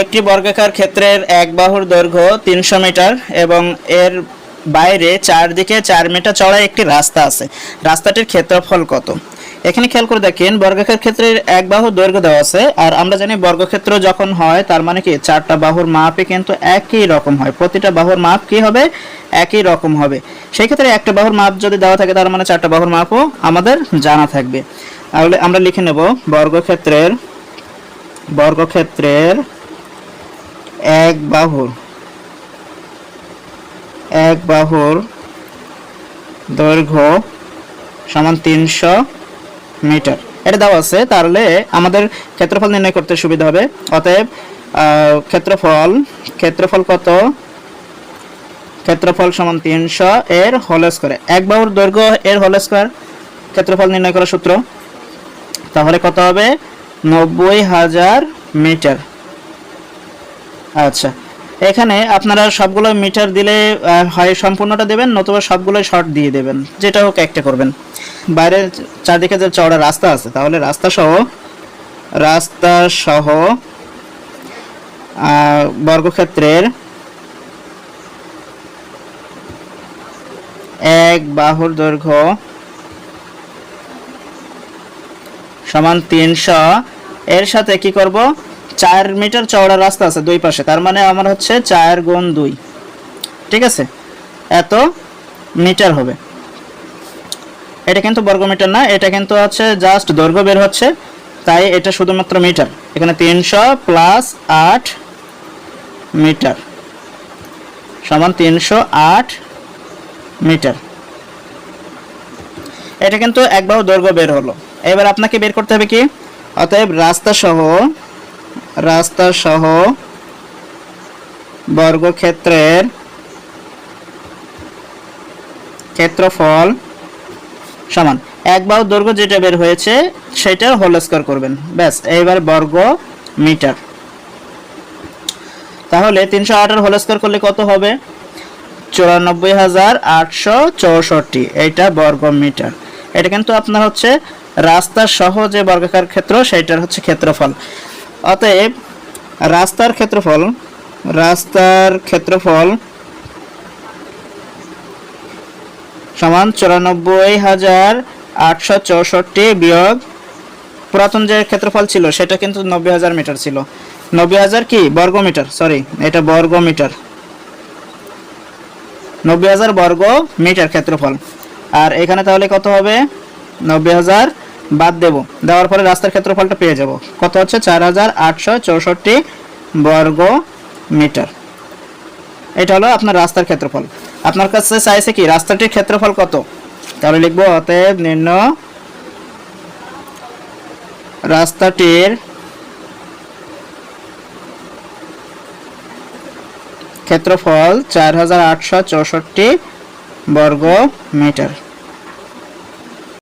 একটি বর্গাকার ক্ষেত্রের এক বাহুর দৈর্ঘ্য তিনশো মিটার এবং এর বাইরে চারদিকে চার মিটার চড়া একটি রাস্তা আছে। রাস্তাটির ক্ষেত্রফল কত? এখানে খেয়াল করে দেখেন, বর্গাকার ক্ষেত্রের এক বাহু দৈর্ঘ্য দেওয়া আছে আর আমরা জানি বর্গক্ষেত্র যখন হয় তার মানে কি চারটা বাহুর মাপই কিন্তু একই রকম হয়। প্রতিটা বাহুর মাপ কি হবে? একই রকম হবে। সেই ক্ষেত্রে একটা বাহুর মাপ যদি দেওয়া থাকে তার মানে চারটা বাহুর মাপও আমাদের জানা থাকবে। তাহলে আমরা লিখে নেব বর্গক্ষেত্রের বর্গক্ষেত্রের এক বাহুর এক বাহুর দৈর্ঘ্য সমান তিনশো মিটার। এটা দেওয়া আছে, তাহলে আমাদের ক্ষেত্রফল নির্ণয় করতে সুবিধা হবে। অতএব ক্ষেত্রফল ক্ষেত্রফল কত? ক্ষেত্রফল সমান তিনশো এর হোল স্কোয়ার এক বাহুর দৈর্ঘ্য এর হোল স্কোয়ার ক্ষেত্রফল নির্ণয় করার সূত্র। তাহলে কত হবে? নব্বই হাজার মিটার। আচ্ছা। এখানে আপনারা সবগুলো মিটার দিলে হয় সম্পূর্ণটা দেবেন নতুবা সবগুলো শর্ট দিয়ে দেবেন। যেটা হোক একটা করবেন। বাইরে চারদিকে যে চওড়া রাস্তা আছে, তাহলে রাস্তা সহ রাস্তা সহ বর্গক্ষেত্রের এক বাহুর দৈর্ঘ্য সমান তিনশো। এর সাথে কি করব? চার মিটার চওড়া রাস্তা আছে দুই পাশে। তার মানে আমার হচ্ছে চার গুণ দুই। ঠিক আছে? এত মিটার হবে। এটা কিন্তু বর্গ মিটার না, এটা কিন্তু হচ্ছে জাস্ট দৈর্ঘ্য বের হচ্ছে, তাই এটা শুধুমাত্র মিটার। এখানে তিনশো প্লাস আট মিটার। সমান তিনশো আট মিটার। এটা কিন্তু একবার দৈর্ঘ্য বের হলো। এবার আপনাকে বের করতে হবে কি? অতএব রাস্তা সহ রাস্তা সহ বর্গক্ষেত্রের ক্ষেত্রফল সমান। এক বাহু দৈর্ঘ্য যেটা বের হয়েছে, সেটা হোল স্কোয়ার করবেন। ব্যাস, এইবার বর্গ মিটার। তাহলে তিনশো আটের হোল স্কোয়ার করলে কত হবে? চুরানব্বই হাজার আটশো চৌষট্টি। এইটা বর্গ মিটার। এটা কিন্তু আপনার হচ্ছে রাস্তার সহ যে বর্গাকার ক্ষেত্র, সেইটার হচ্ছে ক্ষেত্রফল। অতএব রাস্তার ক্ষেত্রফল রাস্তার ক্ষেত্রফল সমান চুরানব্বই হাজার আটশো চৌষট্টি বিয়োগ পুরাতন যে ক্ষেত্রফল ছিল, সেটা কিন্তু নব্বই হাজার মিটার ছিল। নব্বই হাজার কি? বর্গ মিটার সরি এটা বর্গ মিটার। নব্বই হাজার বর্গ মিটার ক্ষেত্রফল। আর এখানে তাহলে কত হবে? নব্বই হাজার বাদ দেব। দেওয়ার পরে রাস্তার ক্ষেত্রফলটা পেয়ে যাব। কত হচ্ছে? চার হাজার আটশো চৌষট্টি বর্গ মিটার। এটা হলো আপনার রাস্তার ক্ষেত্রফল। আপনার কাছে চাইছে কি? রাস্তাটির ক্ষেত্রফল কত? তাহলে লিখব অতএব নিম্ন রাস্তাটির ক্ষেত্রফল চার হাজার আটশো চৌষট্টি বর্গ মিটার।